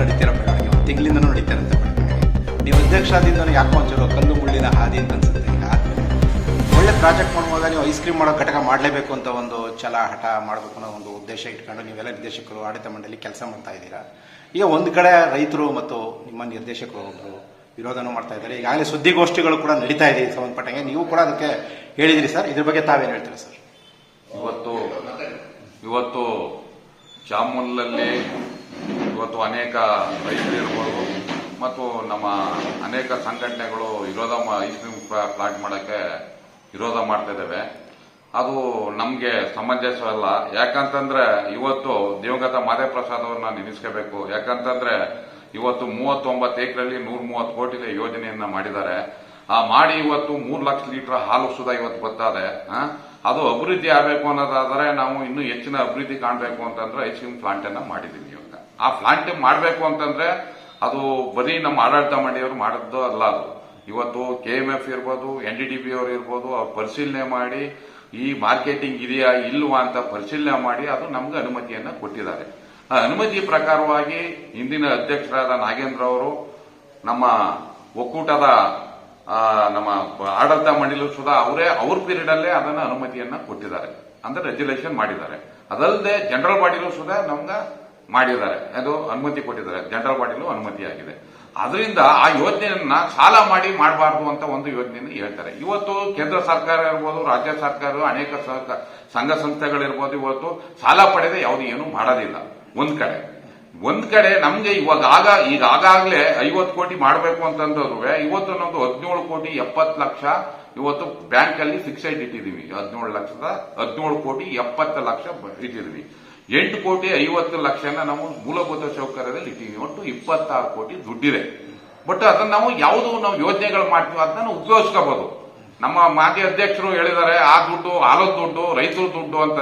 ನಡೀತಿರೋ ಬೆಳವಣಿಗೆ ಒಂದು ತಿಂಗಳಿಂದನೂ ನಡೀತಿರಂತೆ ಬೆಳವಣಿಗೆ ನೀವು ಅಧ್ಯಕ್ಷರಾದಿಂದ ಯಾಕೆ ಒಂಚೂರು ಕಲ್ಲು ಮುಳ್ಳಿನ ಹಾದಿ ಅಂತ ಅನ್ಸುತ್ತೆ. ಈಗ ಒಳ್ಳೆ ಪ್ರಾಜೆಕ್ಟ್ ಮಾಡುವಾಗ ನೀವು ಐಸ್ ಕ್ರೀಮ್ ಮಾಡೋ ಘಟಕ ಮಾಡಲೇಬೇಕು ಅಂತ ಒಂದು ಛಲ, ಹಠ ಮಾಡಬೇಕು ಅನ್ನೋ ಒಂದು ಉದ್ದೇಶ ಇಟ್ಕೊಂಡು ನೀವೆಲ್ಲ ನಿರ್ದೇಶಕರು, ಆಡಳಿತ ಮಂಡಳಿ ಕೆಲಸ ಮಾಡ್ತಾ ಇದ್ದೀರಾ? ಈಗ ಒಂದು ಕಡೆ ರೈತರು ಮತ್ತು ನಿಮ್ಮ ನಿರ್ದೇಶಕರು ಒಬ್ಬರು ವಿರೋಧನೂ ಮಾಡ್ತಾ ಇದ್ದಾರೆ. ಈಗಾಗಲೇ ಸುದ್ದಿಗೋಷ್ಠಿಗಳು ಕೂಡ ನಡೀತಾ ಇದೆ ಸಂಬಂಧಪಟ್ಟಂಗೆ. ನೀವು ಕೂಡ ಅದಕ್ಕೆ ಹೇಳಿದಿರಿ ಸರ್. ಇದ್ರ ಬಗ್ಗೆ ತಾವೇನು ಹೇಳ್ತೀರಾ ಸರ್? ಇವತ್ತು ಇವತ್ತು ಜಾಮೂನಲ್ಲಿ ಇವತ್ತು ಅನೇಕ ರೈತರು ಇರ್ಬೋದು. ಮತ್ತು ನಮ್ಮ ಅನೇಕ ಸಂಘಟನೆಗಳು ವಿರೋಧ ಐಸ್ ಕ್ರೀಮ್ ಪ್ಲಾಂಟ್ ಮಾಡೋಕ್ಕೆ ವಿರೋಧ ಮಾಡ್ತಾ ಇದ್ದೇವೆ. ಅದು ನಮಗೆ ಸಮಂಜಸವಲ್ಲ ಯಾಕಂತಂದ್ರೆ ಇವತ್ತು ದಿವಂಗತ ಮಾದೇವ್ ಅವ್ರನ್ನ ನೆನೆಸ್ಕೋಬೇಕು ಯಾಕಂತಂದ್ರೆ ಇವತ್ತು ಮೂವತ್ತೊಂಬತ್ತು ಏಕ್ರಲ್ಲಿ ನೂರ ಮೂವತ್ತು ಕೋಟಿ ಯೋಜನೆಯನ್ನ ಮಾಡಿದ್ದಾರೆ. ಆ ಮಾಡಿ ಇವತ್ತು ಮೂರು ಲಕ್ಷ ಲೀಟರ್ ಹಾಲು ಸುಧಾ ಇವತ್ತು ಬರ್ತದೆ? ಅದು ಅಭಿವೃದ್ಧಿ ಆಗಬೇಕು ಅನ್ನೋದಾದರೆ ನಾವು ಇನ್ನೂ ಹೆಚ್ಚಿನ ಅಭಿವೃದ್ಧಿ ಕಾಣಬೇಕು ಅಂತಂದ್ರೆ ಐಸ್ ಕ್ರೀಮ್ ಪ್ಲಾಂಟ್ ಅನ್ನ ಮಾಡಿದೀವಿ ಇವಾಗ ಆ ಪ್ಲಾಂಟ್ ಮಾಡಬೇಕು ಅಂತಂದ್ರೆ ಅದು ಬರೀ ನಮ್ಮ ಆಡಳಿತ ಮಂಡಿಯವರು ಮಾಡಿದ್ದು ಅಲ್ಲ ಅದು. ಇವತ್ತು ಕೆ ಎಂ ಎಫ್ ಇರ್ಬೋದು ಎನ್ ಡಿ ಡಿ ಬಿ ಅವರು ಇರ್ಬೋದು, ಅವ್ರು ಪರಿಶೀಲನೆ ಮಾಡಿ, ಈ ಮಾರ್ಕೆಟಿಂಗ್ ಇದೆಯಾ, ಇಲ್ವಾ ಅಂತ ಪರಿಶೀಲನೆ ಮಾಡಿ ಅದು ನಮ್ಗೆ ಅನುಮತಿಯನ್ನ ಕೊಟ್ಟಿದ್ದಾರೆ. ಆ ಅನುಮತಿ ಪ್ರಕಾರವಾಗಿ ಹಿಂದಿನ ಅಧ್ಯಕ್ಷರಾದ ನಾಗೇಂದ್ರ ಅವರು ನಮ್ಮ ಒಕ್ಕೂಟದ ನಮ್ಮ ಆಡಳಿತ ಮಂಡಳಿ ಸುಧಾ ಅವರೇ, ಅವ್ರ ಪೀರಿಯಡ್ ಅಲ್ಲೇ ಅದನ್ನ ಅನುಮತಿಯನ್ನ ಕೊಟ್ಟಿದ್ದಾರೆ. ಅಂದ್ರೆ ರೆಜ್ಯುಲೇಷನ್ ಮಾಡಿದ್ದಾರೆ. ಅದಲ್ಲದೆ ಜನರಲ್ ಬಾಡಿಲೂ ಸುಧಾ ನಮ್ಗ ಮಾಡಿದ್ದಾರೆ. ಅದು ಅನುಮತಿ ಕೊಟ್ಟಿದ್ದಾರೆ. ಜನರಲ್ ಬಾಡಿಲೂ ಅನುಮತಿ ಆಗಿದೆ. ಅದರಿಂದ ಆ ಯೋಜನೆಯನ್ನ ಸಾಲ ಮಾಡಿ ಮಾಡಬಾರ್ದು ಅಂತ ಒಂದು ಯೋಜನೆಯನ್ನು ಹೇಳ್ತಾರೆ. ಇವತ್ತು ಕೇಂದ್ರ ಸರ್ಕಾರ ಇರ್ಬೋದು, ರಾಜ್ಯ ಸರ್ಕಾರ, ಅನೇಕ ಸಂಘ ಸಂಸ್ಥೆಗಳಿರ್ಬೋದು ಇವತ್ತು ಸಾಲ ಪಡೆದೇ ಯಾವುದು ಏನು ಮಾಡೋದಿಲ್ಲ. ಒಂದ್ ಕಡೆ. ಒಂದ್ ಕಡೆ ನಮ್ಗೆ ಇವಾಗ ಆಗ, ಈಗ ಆಗಾಗ್ಲೇ ಐವತ್ತು ಕೋಟಿ ಮಾಡಬೇಕು ಅಂತಂದ್ರು ಇವತ್ತು ನಮ್ದು ಹದಿನೇಳು ಕೋಟಿ ಎಪ್ಪತ್ತು ಲಕ್ಷ ಇವತ್ತು ಬ್ಯಾಂಕ್ ಅಲ್ಲಿ ಫಿಕ್ಸೆಡ್ ಇಟ್ಟಿದೀವಿ. ಹದಿನೇಳು ಲಕ್ಷದ ಹದಿನೇಳು ಕೋಟಿ ಎಪ್ಪತ್ತು ಲಕ್ಷ ಇಟ್ಟಿದೀವಿ. ಎಂಟು ಕೋಟಿ ಐವತ್ತು ಲಕ್ಷನ ನಾವು ಮೂಲಭೂತ ಸೌಕರ್ಯದಲ್ಲಿ ಇಟ್ಟಿವಿ ಒಟ್ಟು ಇಪ್ಪತ್ತಾರು ಕೋಟಿ ದುಡ್ಡಿದೆ. ಬಟ್ ಅದನ್ನ ನಾವು ಯಾವುದು ನಾವು ಯೋಜನೆಗಳು ಮಾಡ್ತೀವಿ ಅದನ್ನ ಉಪಯೋಗಿಸ್ಕೋಬಹುದು ನಮ್ಮ ಮಾಜಿ ಅಧ್ಯಕ್ಷರು ಹೇಳಿದ್ದಾರೆ, ಆ ದುಡ್ಡು, ಆಲದ ದುಡ್ಡು, ರೈತರ ದುಡ್ಡು ಅಂತ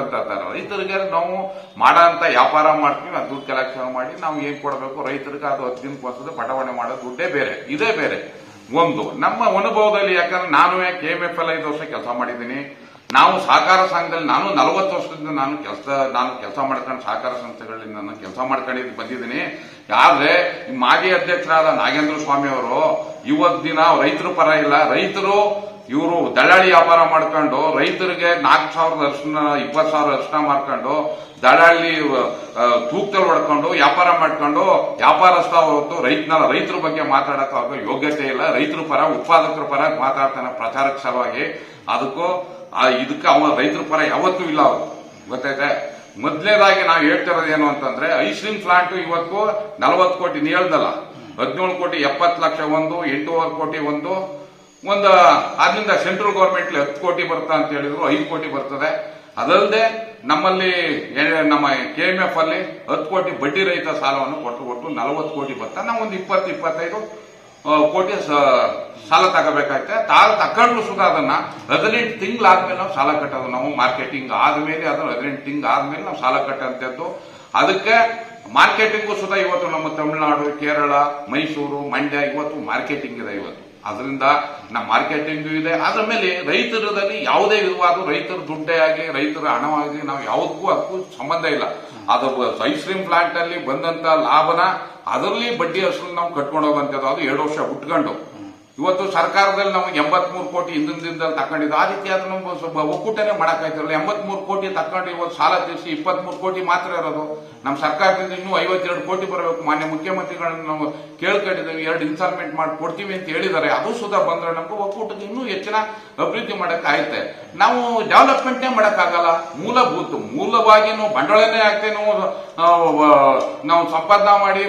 ರೈತರಿಗೆ ನಾವು ಮಾಡೋಂತ ವ್ಯಾಪಾರ ಮಾಡ್ತೀವಿ ಆ ದುಡ್ಡು ಕಲೆಕ್ಷನ್ ಮಾಡಿ ನಾವು ಏನ್ ಕೊಡಬೇಕು, ರೈತರಿಗೆ ಅದು ದಿನಕ್ಕೆ ಒಂದ್ಸತಿ ಬಟವಣೆ ಮಾಡೋ ದುಡ್ಡೇ ಬೇರೆ. ಇದೇ ಬೇರೆ. ಒಂದು, ನಮ್ಮ ಅನುಭವದಲ್ಲಿ ಯಾಕಂದ್ರೆ ನಾನು ಕೆ ಎಂ ಎಫ್ ಎಲ್ ಐದು ವರ್ಷ ಕೆಲಸ ಮಾಡಿದ್ದೀನಿ. ನಾವು ಸಹಕಾರ ಸಂಘದಲ್ಲಿ ನಾನು ನಲವತ್ತು ವರ್ಷದಿಂದ ನಾನು ಕೆಲಸ ನಾನು ಕೆಲಸ ಮಾಡ್ಕೊಂಡು ಸಹಕಾರ ಸಂಸ್ಥೆಗಳಲ್ಲಿ ನಾನು ಕೆಲಸ ಮಾಡ್ಕೊಂಡು ಬಂದಿದ್ದೀನಿ. ಆದ್ರೆ ಮಾಜಿ ಅಧ್ಯಕ್ಷರಾದ ನಾಗೇಂದ್ರ ಸ್ವಾಮಿ ಅವರು ಇವತ್ತು ದಿನ ರೈತರ ಪರ ಇಲ್ಲ. ರೈತರು, ಇವರು ದಳ್ಳಾಳಿ ವ್ಯಾಪಾರ ಮಾಡ್ಕೊಂಡು ರೈತರಿಗೆ ನಾಲ್ಕು ಸಾವಿರದ ಅರ್ಶನ, ಇಪ್ಪತ್ತು ಸಾವಿರ ಅರ್ಶನ ಮಾಡ್ಕೊಂಡು ದಳ್ಳಾಳಿ ತೂಕದಲ್ಲಿ ಹೊಡ್ಕೊಂಡು ವ್ಯಾಪಾರ ಮಾಡ್ಕೊಂಡು ವ್ಯಾಪಾರಸ್ಥ ಹೊರತು ರೈತನ, ರೈತರ ಬಗ್ಗೆ ಮಾತಾಡಕ್ಕೆ ಅವ್ರಿಗೆ ಯೋಗ್ಯತೆ ಇಲ್ಲ. ರೈತರ ಪರ, ಉತ್ಪಾದಕರ ಪರ ಮಾತಾಡ್ತಾನೆ ಪ್ರಚಾರಕ್ಕೆ ಸಲುವಾಗಿ. ಅದಕ್ಕೂ ಆ, ಇದಕ್ಕೆ ಅವ ರೈತರ ಪರ ಯಾವತ್ತೂ ಇಲ್ಲ ಅವರು ಗೊತ್ತಾಯ್ತಾ? ಮೊದಲನೇದಾಗಿ ನಾವು ಹೇಳ್ತಿರೋದು ಏನು ಅಂತಂದ್ರೆ ಐಸ್ ಕ್ರೀಮ್ ಪ್ಲಾಂಟ್ ಇವತ್ತು ನಲವತ್ತು ಕೋಟಿ ನೀಳ್ದಲ್ಲ ಹೇಳ್ದಲ್ಲ. ಹದಿನೇಳು ಕೋಟಿ ಎಪ್ಪತ್ತು ಲಕ್ಷ ಒಂದು ಎಂಟೂವರೆ ಕೋಟಿ ಒಂದು. ಒಂದು ಅದರಿಂದ ಸೆಂಟ್ರಲ್ ಗೌರ್ಮೆಂಟ್ ಹತ್ತು ಕೋಟಿ ಬರ್ತಾ ಅಂತ ಹೇಳಿದ್ರು ಐದು ಕೋಟಿ ಬರ್ತದೆ. ಅದಲ್ಲದೆ ನಮ್ಮಲ್ಲಿ ನಮ್ಮ ಕೆ ಎಂ ಎಫ್ ಅಲ್ಲಿ ಹತ್ತು ಕೋಟಿ ಬಡ್ಡಿ ರಹಿತ ಸಾಲವನ್ನು ಕೊಟ್ಟು ಕೊಟ್ಟು ನಲವತ್ತು ಕೋಟಿ ಬರ್ತಾ ನಾವು ಒಂದು ಇಪ್ಪತ್ತು ಇಪ್ಪತ್ತೈದು ಕೋಟಿ ಸಾಲ ತಗೋಬೇಕಾಗುತ್ತೆ ತಾವು ತಗೊಂಡ್ರು ಸುಧ ಅದನ್ನ. ಹದಿನೆಂಟು ತಿಂಗಳಾದ್ಮೇಲೆ ನಾವು ಸಾಲ ಕಟ್ಟೋದು. ನಾವು ಮಾರ್ಕೆಟಿಂಗ್ ಆದ್ಮೇಲೆ ಅದನ್ನ ಹದಿನೆಂಟು ತಿಂಗಳು ಆದ್ಮೇಲೆ ನಾವು ಸಾಲ ಕಟ್ಟಂತದ್ದು ಅದಕ್ಕೆ ಮಾರ್ಕೆಟಿಂಗು ಸುಧ ಇವತ್ತು ನಮ್ಮ ತಮಿಳುನಾಡು, ಕೇರಳ, ಮೈಸೂರು, ಮಂಡ್ಯ ಇವತ್ತು ಮಾರ್ಕೆಟಿಂಗ್ ಇದೆ ಇವತ್ತು. ಅದರಿಂದ ನಮ್ಮ ಮಾರ್ಕೆಟಿಂಗ್ ಇದೆ. ಅದ್ರ ಮೇಲೆ ರೈತರದಲ್ಲಿ ಯಾವುದೇ ವಿಧವಾದ ರೈತರ ದುಡ್ಡೇ ಆಗಲಿ, ರೈತರ ಹಣವಾಗಲಿ, ನಾವು ಯಾವುದಕ್ಕೂ ಅದಕ್ಕೂ ಸಂಬಂಧ ಇಲ್ಲ. ಅದು ಐಸ್ ಕ್ರೀಮ್ ಪ್ಲಾಂಟ್ ಅಲ್ಲಿ ಬಂದಂತ ಲಾಭನ ಅದರಲ್ಲಿ ಬಡ್ಡಿ ಅಸಲು ನಾವು ಕಟ್ಕೊಂಡು ಹೋಗುವಂಥದ್ದು. ಅದು ಎರಡು ವರ್ಷ ಉಟ್ಕೊಂಡು. ಇವತ್ತು ಸರ್ಕಾರದಲ್ಲಿ ನಮಗೆ ಎಂಬತ್ಮೂರು ಕೋಟಿ ಹಿಂದಿನ ದಿನದಲ್ಲಿ ತಕೊಂಡಿದ್ದು ಆ ರೀತಿ ಅದು ನಮ್ಗೆ ಸ್ವಲ್ಪ ಒಕ್ಕೂಟನೇ ಮಾಡಕ್ಕಾಯ್ತಿರಲ್ಲ ಎಂಬತ್ಮೂರು ಕೋಟಿ ತಕೊಂಡು ಇವತ್ತು ಸಾಲ ತೀರಿಸಿ ಇಪ್ಪತ್ಮೂರು ಕೋಟಿ ಮಾತ್ರ ಇರೋದು. ನಮ್ಮ ಸರ್ಕಾರದಿಂದ ಇನ್ನೂ ಐವತ್ತೆರಡು ಕೋಟಿ ಬರಬೇಕು. ಮಾನ್ಯ ಮುಖ್ಯಮಂತ್ರಿಗಳನ್ನ ನಾವು ಕೇಳ್ಕೊಂಡಿದ್ದೇವೆ. ಎರಡು ಇನ್ಸ್ಟಾಲ್ಮೆಂಟ್ ಮಾಡಿ ಕೊಡ್ತೀವಿ ಅಂತ ಹೇಳಿದ್ದಾರೆ. ಅದು ಸುಧಾ ಬಂದ್ರೆ ನಮ್ಗೆ ಒಕ್ಕೂಟಕ್ಕೆ ಇನ್ನೂ ಹೆಚ್ಚಿನ ಅಭಿವೃದ್ಧಿ ಮಾಡೋಕ್ಕಾಯ್ತೆ ನಾವು ಡೆವಲಪ್ಮೆಂಟ್ನೇ ಮಾಡಕ್ಕಾಗಲ್ಲ. ಮೂಲಭೂತ ಮೂಲವಾಗಿ ನಾವು ಬಂಡವಾಳನೇ ಆಗ್ತೇವೆ ನಾವು ನಾವು ಸಂಪಾದನೆ ಮಾಡಿ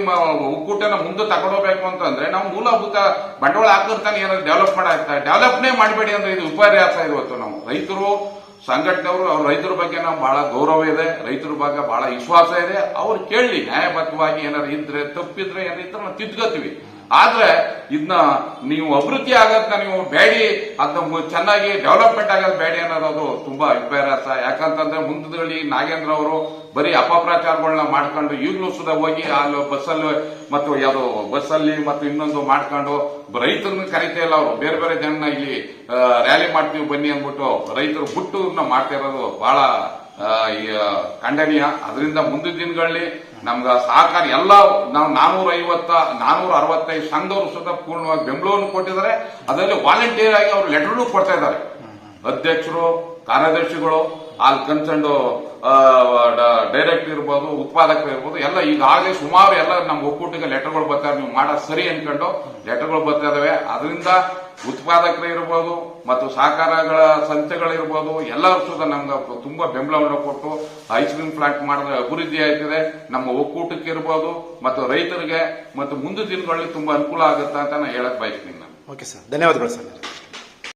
ಒಕ್ಕೂಟನ ಮುಂದೆ ತಗೊಂಡೋಗ್ಬೇಕು ಅಂತಂದ್ರೆ ನಾವು ಮೂಲಭೂತ ಬಂಡವಾಳ ಹಾಕಿರ್ತಾನೆ ಏನಾದ್ರು ಡೆವಲಪ್ ಮಾಡಾಗ್ತಾ ಡೆವಲಪ್ನೇ ಮಾಡಬೇಡಿ ಅಂದ್ರೆ ಇದು ವಿಪರ್ಯಾಸ ಇವತ್ತು ನಾವು ರೈತರು, ಸಂಘಟನೆಯವರು, ಅವ್ರ ರೈತರ ಬಗ್ಗೆ ನಾವು ಬಹಳ ಗೌರವ ಇದೆ. ರೈತರ ಬಗ್ಗೆ ಬಹಳ ವಿಶ್ವಾಸ ಇದೆ. ಅವ್ರು ಕೇಳಲಿ ನ್ಯಾಯಬದ್ಧವಾಗಿ ಏನಾದ್ರು ಇದ್ರೆ, ತಪ್ಪಿದ್ರೆ ಏನಿದ್ರೆ ನಾವು ತಿದ್ಕೋತೀವಿ ಆದ್ರೆ ಇದನ್ನ ನೀವು ಅಭಿವೃದ್ಧಿ ಆಗೋದನ್ನ ನೀವು ಬೇಡಿ ಅದನ್ನ ಚೆನ್ನಾಗಿ ಡೆವಲಪ್ಮೆಂಟ್ ಆಗೋದು ಬೇಡಿ ಅನ್ನೋದು ತುಂಬಾ ವಿಪರ್ಯಾಸ ಯಾಕಂತಂದ್ರೆ ಮುಂದದಲ್ಲಿ ನಾಗೇಂದ್ರ ಅವರು ಬರೀ ಅಪಪ್ರಚಾರಗಳನ್ನ ಮಾಡ್ಕೊಂಡು ಈಗಲೂ ಸುಧಾ ಹೋಗಿ ಅಲ್ಲಿ ಬಸ್ಸಲ್ಲಿ ಮತ್ತು ಯಾವುದು ಬಸ್ಸಲ್ಲಿ ಮತ್ತು ಇನ್ನೊಂದು ಮಾಡ್ಕೊಂಡು ರೈತರನ್ನ ಕರಿತಾ ಇಲ್ಲ ಅವರು. ಬೇರೆ ಬೇರೆ ಜನ ಇಲ್ಲಿ ರ್ಯಾಲಿ ಮಾಡ್ತೀವಿ ಬನ್ನಿ ಅಂದ್ಬಿಟ್ಟು ರೈತರು ಬಿಟ್ಟು ಮಾಡ್ತಾ ಇರೋದು ಬಹಳ ಖಂಡನೀಯ. ಅದರಿಂದ ಮುಂದಿನ ದಿನಗಳಲ್ಲಿ ನಮ್ಗೆ ಸಹಕಾರ ಎಲ್ಲ ನಾವು ನಾನೂರ ಐವತ್ತ ನಾನೂರ ಅರವತ್ತೈದು ಸಂಘದವರು ಸುತ್ತ ಪೂರ್ಣವಾಗಿ ಬೆಂಬಲವನ್ನು ಕೊಟ್ಟಿದ್ದಾರೆ. ಅದರಲ್ಲಿ ವಾಲಂಟಿಯರ್ ಆಗಿ ಅವರು ಲೆಟರ್ನು ಕೊಡ್ತಾ ಇದ್ದಾರೆ. ಅಧ್ಯಕ್ಷರು, ಕಾರ್ಯದರ್ಶಿಗಳು ಅಲ್ಲಿ ಕನ್ಸಂಡು ಡೈರೆಕ್ಟರ್ ಇರ್ಬೋದು, ಉತ್ಪಾದಕರು ಇರ್ಬೋದು, ಎಲ್ಲ ಈಗಾಗಲೇ ಸುಮಾರು ಎಲ್ಲ ನಮ್ಮ ಒಕ್ಕೂಟಕ್ಕೆ ಲೆಟರ್ಗಳು ಬರ್ತಾರೆ ನೀವು ಮಾಡೋದು ಸರಿ ಅನ್ಕೊಂಡು ಲೆಟರ್ಗಳು ಬರ್ತಾ ಇದಾವೆ. ಅದರಿಂದ ಉತ್ಪಾದಕರು ಇರ್ಬೋದು ಮತ್ತು ಸಹಕಾರಗಳ ಸಂಸ್ಥೆಗಳಿರ್ಬೋದು ಎಲ್ಲರೂ ಸುತ್ತ ನಮ್ಗೆ ತುಂಬಾ ಬೆಂಬಲವನ್ನು ಕೊಟ್ಟು ಐಸ್ ಕ್ರೀಮ್ ಪ್ಲಾಂಟ್ ಮಾಡಿದ್ರೆ ಅಭಿವೃದ್ಧಿ ಆಯ್ತದೆ ನಮ್ಮ ಒಕ್ಕೂಟಕ್ಕೆ ಇರ್ಬೋದು ಮತ್ತು ರೈತರಿಗೆ ಮತ್ತು ಮುಂದಿನ ದಿನಗಳಲ್ಲಿ ತುಂಬಾ ಅನುಕೂಲ ಆಗುತ್ತೆ ಅಂತ ನಾನು ಹೇಳಕ್ ಬಯಸ್ತೀನಿ ನಾನು. ಓಕೆ ಸರ್ ಧನ್ಯವಾದಗಳು ಸರ್